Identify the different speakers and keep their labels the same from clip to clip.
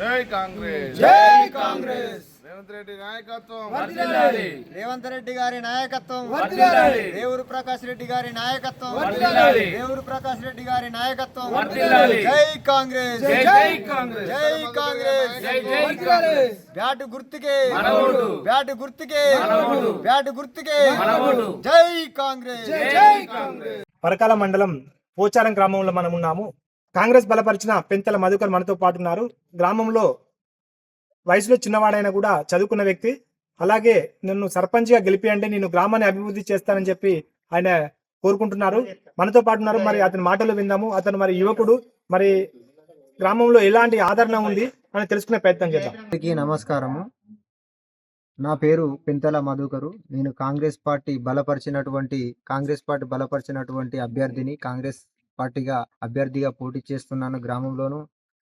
Speaker 1: జై కాంగ్రెస్
Speaker 2: జై కాంగ్రెస్
Speaker 1: రేవంత్ రెడ్డి నాయకత్వం
Speaker 2: వర్ధిల్లాలి.
Speaker 3: రేవంత్ రెడ్డి గారి నాయకత్వం. రేవూరు ప్రకాష్ రెడ్డి గారి నాయకత్వం. రేవూరు ప్రకాష్ రెడ్డి గారి నాయకత్వం. జై కాంగ్రెస్
Speaker 2: జై జై కాంగ్రెస్
Speaker 3: జై కాంగ్రెస్
Speaker 2: జై జై కాంగ్రెస్
Speaker 3: బ్యాట్ గుర్తుకే. బ్యాట్ గుర్తుకే. బ్యాట్ గుర్తుకే. జై కాంగ్రెస్
Speaker 2: జై జై కాంగ్రెస్
Speaker 4: పరకాల మండలం పోచారం గ్రామంలో మనం ఉన్నాము కాంగ్రెస్ బలపరిచిన పెంతల మధుకర్ మనతో పాటు ఉన్నారు. గ్రామంలో వయసులో చిన్నవాడైనా కూడా చదువుకున్న వ్యక్తి. అలాగే నన్ను సర్పంచ్గా గెలిపియండి నేను గ్రామాన్ని అభివృద్ధి చేస్తానని చెప్పి ఆయన కోరుకుంటున్నారు. మనతో పాటు ఉన్నారు. మరి అతని మాటలు విందాము. అతను మరి యువకుడు. మరి గ్రామంలో ఎలాంటి ఆదరణ ఉంది అని తెలుసుకునే ప్రయత్నం చేద్దాం.
Speaker 3: నమస్కారము. నా పేరు పింతల మధుకరు. నేను కాంగ్రెస్ పార్టీ బలపరిచినటువంటి కాంగ్రెస్ పార్టీ బలపరిచినటువంటి అభ్యర్థిని కాంగ్రెస్ పార్టీగా అభ్యర్థిగా పోటీ చేస్తున్నాను గ్రామంలోను.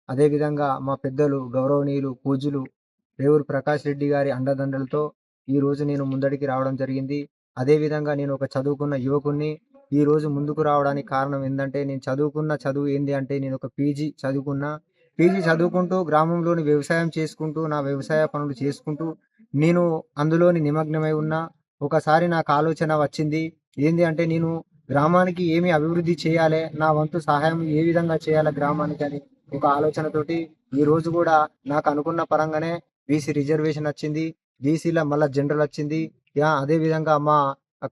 Speaker 3: అదేవిధంగా మా పెద్దలు గౌరవనీయులు పూజలు రేవూరు ప్రకాష్ రెడ్డి గారి అండదండలతో ఈ రోజు నేను ముందడికి రావడం జరిగింది. అదేవిధంగా నేను ఒక చదువుకున్న యువకుణ్ణి ఈ రోజు ముందుకు రావడానికి కారణం ఏంటంటే నేను చదువుకున్న చదువు ఏంది అంటే నేను ఒక పీజీ చదువుకున్నా. పీజీ చదువుకుంటూ గ్రామంలోని వ్యవసాయం చేసుకుంటూ నా వ్యవసాయ పనులు చేసుకుంటూ నేను అందులోని నిమగ్నమై ఉన్నా. ఒకసారి నాకు ఆలోచన వచ్చింది ఏంది అంటే నేను గ్రామానికి ఏమి అభివృద్ధి చేయాలి? నా వంతు సహాయం ఏ విధంగా చేయాలి గ్రామానికి అని ఒక ఆలోచనతోటి ఈ రోజు కూడా నాకు అనుకున్న పరంగానే బీసీ రిజర్వేషన్ వచ్చింది. బీసీల మళ్ళా జనరల్ వచ్చింది. యా అదే విధంగా మా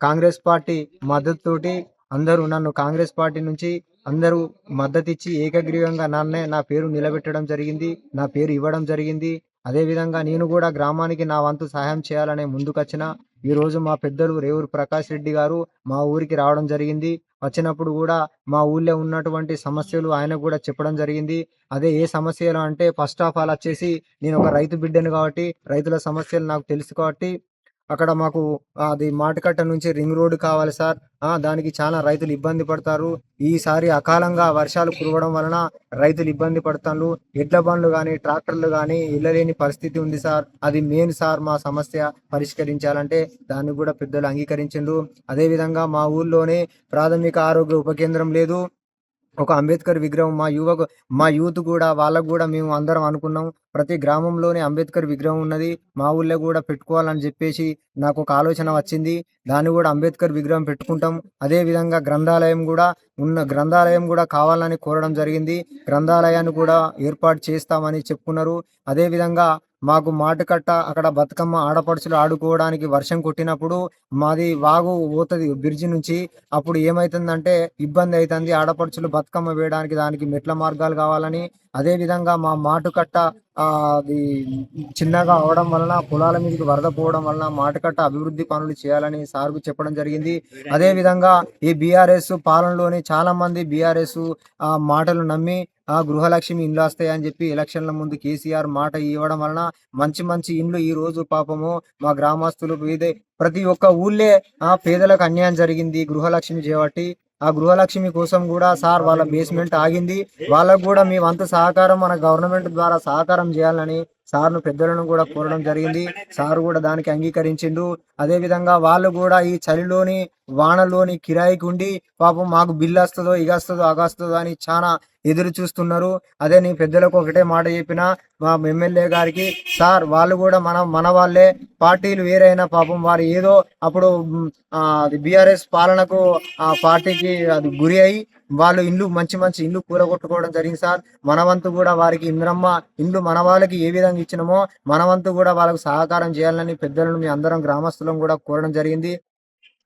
Speaker 3: కాంగ్రెస్ పార్టీ మద్దతుతోటి అందరూ నన్ను కాంగ్రెస్ పార్టీ నుంచి అందరూ మద్దతు ఇచ్చి ఏకగ్రీవంగా నన్నే నా పేరు నిలబెట్టడం జరిగింది. నా పేరు ఇవ్వడం జరిగింది. అదే విధంగా నేను కూడా గ్రామానికి నా వంతు సహాయం చేయాలనే ముందుకొచ్చిన. ఈ రోజు మా పెద్దలు రేవూరు ప్రకాష్ రెడ్డి గారు మా ఊరికి రావడం జరిగింది. వచ్చినప్పుడు కూడా మా ఊళ్ళో ఉన్నటువంటి సమస్యలు ఆయన కూడా చెప్పడం జరిగింది. అదే ఏ సమస్యలు అంటే ఫస్ట్ ఆఫ్ ఆల్ వచ్చేసి నేను ఒక రైతు బిడ్డను కాబట్టి రైతుల సమస్యలు నాకు తెలుసు కాబట్టి అక్కడ మాకు అది మాటకట్ట నుంచి రింగ్ రోడ్డు కావాలి సార్. దానికి చాలా రైతులు ఇబ్బంది పడతారు. ఈసారి అకాలంగా వర్షాలు కురవడం వలన రైతులు ఇబ్బంది పడతారు ఎడ్ల బండ్లు కానీ ట్రాక్టర్లు కానీ ఇళ్ళలేని పరిస్థితి ఉంది సార్. అది మెయిన్ సార్ మా సమస్య పరిష్కరించాలంటే దాన్ని కూడా పెద్దలు అంగీకరించిండ్రు. అదేవిధంగా మా ఊర్లోనే ప్రాథమిక ఆరోగ్య ఉప కేంద్రం లేదు. ఒక అంబేద్కర్ విగ్రహం మా యువకు మా యూత్ కూడా వాళ్ళకు కూడా మేము అందరం అనుకున్నాం. ప్రతి గ్రామంలోనే అంబేద్కర్ విగ్రహం ఉన్నది. మా ఊళ్ళో కూడా పెట్టుకోవాలని చెప్పేసి నాకు ఒక ఆలోచన వచ్చింది. దాన్ని కూడా అంబేద్కర్ విగ్రహం పెట్టుకుంటాం. అదే విధంగా గ్రంథాలయం కూడా ఉన్న గ్రంథాలయం కూడా కావాలని కోరడం జరిగింది. గ్రంథాలయాన్ని కూడా ఏర్పాటు చేస్తామని చెప్పుకున్నారు. అదే విధంగా మాకు మాటుకట్ట అక్కడ బతుకమ్మ ఆడపడుచులు ఆడుకోవడానికి వర్షం కొట్టినప్పుడు మాది వాగు పోతుంది బ్రిడ్జి నుంచి. అప్పుడు ఏమైతుందంటే ఇబ్బంది అవుతుంది ఆడపడుచులు బతుకమ్మ వేయడానికి దానికి మెట్ల మార్గాలు కావాలని. అదే విధంగా మా మాటుకట్ట అది చిన్నగా అవడం వలన పొలాల మీదకి వరద పోవడం వలన మాటకట్ట అభివృద్ధి పనులు చేయాలని సార్కు చెప్పడం జరిగింది. అదే విధంగా ఈ బీఆర్ఎస్ పాలనలోని చాలా మంది బీఆర్ఎస్ ఆ మాటలు నమ్మి ఆ గృహలక్ష్మి ఇండ్లు వస్తాయని చెప్పి ఎలక్షన్ల ముందు కేసీఆర్ మాట ఇవ్వడం వలన మంచి మంచి ఇండ్లు ఈ రోజు పాపము మా గ్రామస్తులు ఇదే ప్రతి ఒక్క ఊళ్ళే ఆ పేదలకు అన్యాయం జరిగింది గృహలక్ష్మి చేపట్టి. ఆ గృహలక్ష్మి కోసం కూడా సార్ వాళ్ళ బేస్మెంట్ ఆగింది. వాళ్ళకు కూడా మీ వంత సహకారం మన గవర్నమెంట్ ద్వారా సహకారం చేయాలని సార్ను పెద్దలను కూడా కోరడం జరిగింది. సార్ కూడా దానికి అంగీకరించిండు. అదే విధంగా వాళ్ళు కూడా ఈ చలిలోని వానలోని కిరాయికి ఉండి పాపం మాకు బిల్లు వస్తుందో ఇగస్తుందో అగస్తుందో అని చాలా ఎదురు చూస్తున్నారు. అదే నీ పెద్దలకు ఒకటే మాట చెప్పిన మా ఎమ్మెల్యే గారికి సార్ వాళ్ళు కూడా మన మన వాళ్ళే. పార్టీలు వేరైనా పాపం వారు ఏదో అప్పుడు అది బీఆర్ఎస్ పాలనకు ఆ పార్టీకి అది గురి అయి వాళ్ళు ఇల్లు మంచి మంచి ఇల్లు కూరగొట్టుకోవడం జరిగింది సార్. మనవంతు కూడా వారికి ఇంద్రమ్మ ఇల్లు మన వాళ్ళకి ఏ విధంగా ఇచ్చినామో మనవంతు కూడా వాళ్ళకు సహకారం చేయాలని పెద్దలను మీ అందరం గ్రామస్తులను కూడా కోరడం జరిగింది.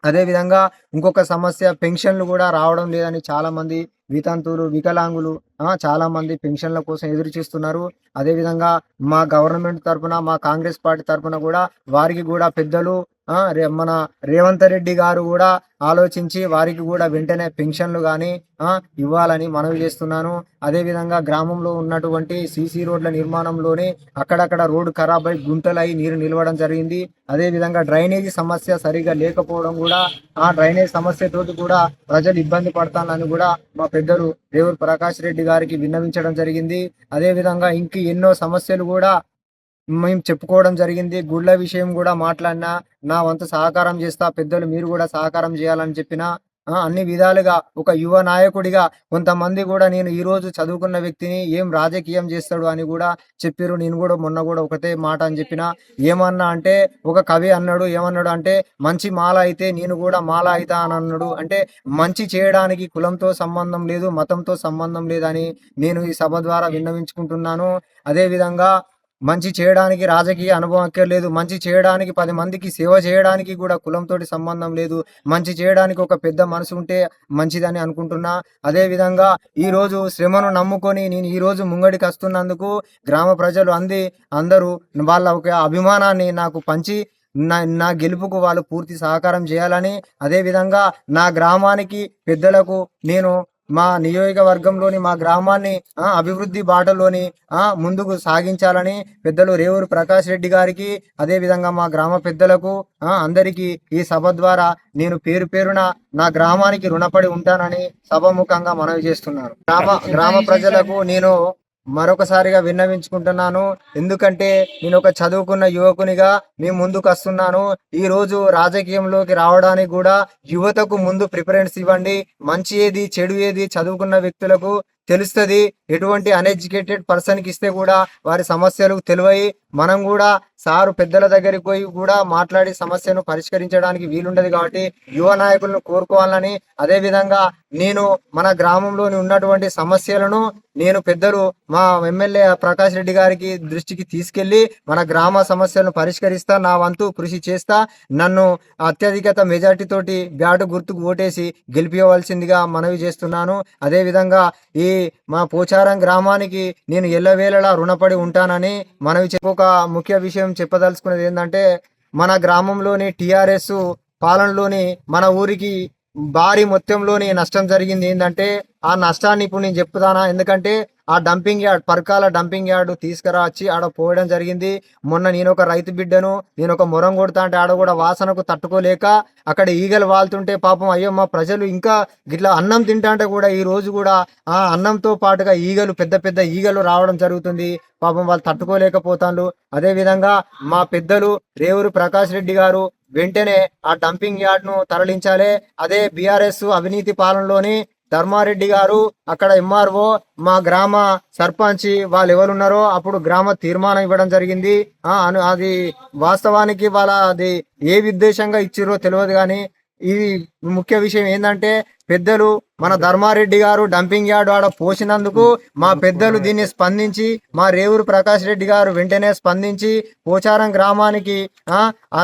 Speaker 3: అదే విధంగా ఇంకొక సమస్య పెన్షన్లు కూడా రావడం లేదని చాలా మంది వితంతువులు వికలాంగులు చాలామంది చాలా మంది పెన్షన్ల కోసం ఎదురు చూస్తున్నారు. అదే విధంగా మా గవర్నమెంట్ తరఫున మా కాంగ్రెస్ పార్టీ తరఫున కూడా వారికి కూడా పెద్దలు మన రేవంత్ రెడ్డి గారు కూడా ఆలోచించి వారికి కూడా వెంటనే పెన్షన్లు కానీ ఇవ్వాలని మనవి చేస్తున్నాను. అదే విధంగా గ్రామంలో ఉన్నటువంటి సీసీ రోడ్ల నిర్మాణంలోనే అక్కడక్కడ రోడ్డు ఖరాబ్ అయి గుంటలై నీరు నిలవడం జరిగింది. అదే విధంగా డ్రైనేజీ సమస్య సరిగా లేకపోవడం కూడా ఆ డ్రైనేజ్ సమస్యతోటి కూడా ప్రజలు ఇబ్బంది పడతానని కూడా మా పెద్దలు రేవూరు ప్రకాష్ రెడ్డి గారికి విన్నవించడం జరిగింది. అదే విధంగా ఇంక ఎన్నో సమస్యలు కూడా మేము చెప్పుకోవడం జరిగింది. గుళ్ళ విషయం కూడా మాట్లాడినా నా వంతు సహకారం చేస్తా పెద్దలు మీరు కూడా సహకారం చేయాలని చెప్పిన అన్ని విధాలుగా ఒక యువ నాయకుడిగా కొంతమంది కూడా నేను ఈ రోజు చదువుకున్న వ్యక్తిని ఏం రాజకీయం చేస్తాడు అని కూడా చెప్పారు నేను కూడా మొన్న కూడా ఒకటే మాట అని చెప్పిన. ఏమన్నా అంటే ఒక కవి అన్నాడు ఏమన్నాడు అంటే మంచి మాల అయితే నేను కూడా మాల అయితా అని అన్నాడు. అంటే మంచి చేయడానికి కులంతో సంబంధం లేదు మతంతో సంబంధం లేదని నేను ఈ సభ ద్వారా విన్నవించుకుంటున్నాను. అదేవిధంగా మంచి చేయడానికి రాజకీయ అనుభవం అక్కర్లేదు. మంచి చేయడానికి పది మందికి సేవ చేయడానికి కూడా కులంతోటి సంబంధం లేదు. మంచి చేయడానికి ఒక పెద్ద మనసు ఉంటే మంచిదని అనుకుంటున్నా. అదేవిధంగా ఈరోజు ఈ రోజు శ్రమను నమ్ముకొని నేను ఈ రోజు ముంగడికి వస్తున్నందుకు గ్రామ ప్రజలు అంది అందరూ వాళ్ళ ఒక అభిమానాన్ని నాకు పంచి నా నా గెలుపుకు వాళ్ళు పూర్తి సహకారం చేయాలని. అదేవిధంగా నా గ్రామానికి పెద్దలకు నేను మా నియోజకవర్గంలోని మా గ్రామాన్ని అభివృద్ధి బాటలోని ఆ, ముందుకు సాగించాలని పెద్దలు రేవూరు ప్రకాష్ రెడ్డి గారికి అదే విధంగా మా గ్రామ పెద్దలకు ఆ, అందరికీ ఈ సభ ద్వారా నేను పేరు పేరున నా గ్రామానికి రుణపడి ఉంటానని సభముఖంగా మనవి చేస్తున్నాను గ్రామ గ్రామ ప్రజలకు నేను మరొకసారిగా విన్నవించుకుంటున్నాను. ఎందుకంటే నేను ఒక చదువుకున్న యువకునిగా మీ ముందుకు వస్తున్నాను. ఈరోజు రాజకీయంలోకి రావడానికి కూడా యువతకు ముందు ప్రిఫరెన్స్ ఇవ్వండి. మంచి ఏది చెడు ఏది చదువుకున్న వ్యక్తులకు తెలుస్తుంది. ఎటువంటి అన్ఎడ్యుకేటెడ్ పర్సన్కి ఇస్తే కూడా వారి సమస్యలు తెలివై మనం కూడా సారు పెద్దల దగ్గరికి పోయి కూడా మాట్లాడి సమస్యను పరిష్కరించడానికి వీలుండదు కాబట్టి యువ నాయకులను కోరుకోవాలని అదేవిధంగా నేను మన గ్రామంలోని ఉన్నటువంటి సమస్యలను నేను పెద్దలు మా ఎమ్మెల్యే ప్రకాష్ రెడ్డి గారికి దృష్టికి తీసుకెళ్ళి మన గ్రామ సమస్యలను పరిష్కరిస్తా నా వంతు కృషి చేస్తా నన్ను అత్యధికత మెజార్టీ తోటి బ్యాటు గుర్తుకు ఓటేసి గెలిపించవలసిందిగా మనవి చేస్తున్నాను. అదేవిధంగా ఈ మా పోచారం గ్రామానికి నేను ఎల్లవేళలా రుణపడి ఉంటానని మనవి చెప్ప ఒక ముఖ్య విషయం చెప్పదలుచుకున్నది ఏంటంటే మన గ్రామంలోని టిఆర్ఎస్ పాలనలోని మన ఊరికి భారీ మొత్తంలోని నష్టం జరిగింది. ఏంటంటే ఆ నష్టాన్ని ఇప్పుడు నేను చెప్తానా? ఎందుకంటే ఆ dumping yard Parakala dumping yard తీసుకురా వచ్చి ఆడ పోయడం జరిగింది. మొన్న నేను ఒక రైతు బిడ్డను నేను ఒక మొరం కొడతా అంటే ఆడ కూడా వాసనకు తట్టుకోలేక అక్కడ ఈగలు వాళ్తుంటే పాపం అయ్యో మా ప్రజలు ఇంకా గిట్లా అన్నం తింటా అంటే కూడా ఈ రోజు కూడా ఆ అన్నంతో పాటుగా ఈగలు పెద్ద పెద్ద ఈగలు రావడం జరుగుతుంది. పాపం వాళ్ళు తట్టుకోలేకపోతాను అదే విధంగా మా పెద్దలు రేవూరు ప్రకాష్ రెడ్డి గారు వెంటనే ఆ డంపింగ్ యార్డ్ను తరలించాలి. అదే బీఆర్ఎస్ అవినీతి పాలనలోని ధర్మారెడ్డి గారు అక్కడ ఎంఆర్ఓ మా గ్రామ సర్పంచ్ వాళ్ళు ఎవరున్నారో అప్పుడు గ్రామ తీర్మానం ఇవ్వడం జరిగింది. అది వాస్తవానికి వాళ్ళ అది ఏ ఉద్దేశంగా ఇచ్చిరో తెలియదు కానీ ఇది ముఖ్య విషయం ఏంటంటే పెద్దలు మన ధర్మారెడ్డి గారు డంపింగ్ యార్డ్ ఆడ పోసినందుకు మా పెద్దలు దీన్ని స్పందించి మా రేవూరు ప్రకాష్ రెడ్డి గారు వెంటనే స్పందించి పోచారం గ్రామానికి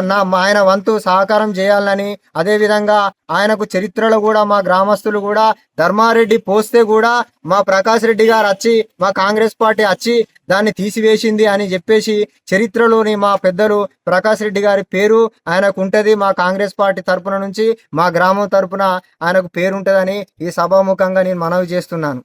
Speaker 3: నా ఆయన వంతు సహకారం చేయాలని అదే విధంగా ఆయనకు చరిత్రలో కూడా మా గ్రామస్తులు కూడా ధర్మారెడ్డి పోస్తే కూడా మా ప్రకాష్ రెడ్డి గారు వచ్చి మా కాంగ్రెస్ పార్టీ వచ్చి దాన్ని తీసివేసింది అని చెప్పేసి చరిత్రలోని మా పెద్దలు ప్రకాష్ రెడ్డి గారి పేరు ఆయనకు ఉంటది. మా కాంగ్రెస్ పార్టీ తరపున నుంచి మా గ్రామం తరపున ఆయనకు పేరు ఉంటదని ఈ సభాముఖంగా నేను మనవి చేస్తున్నాను.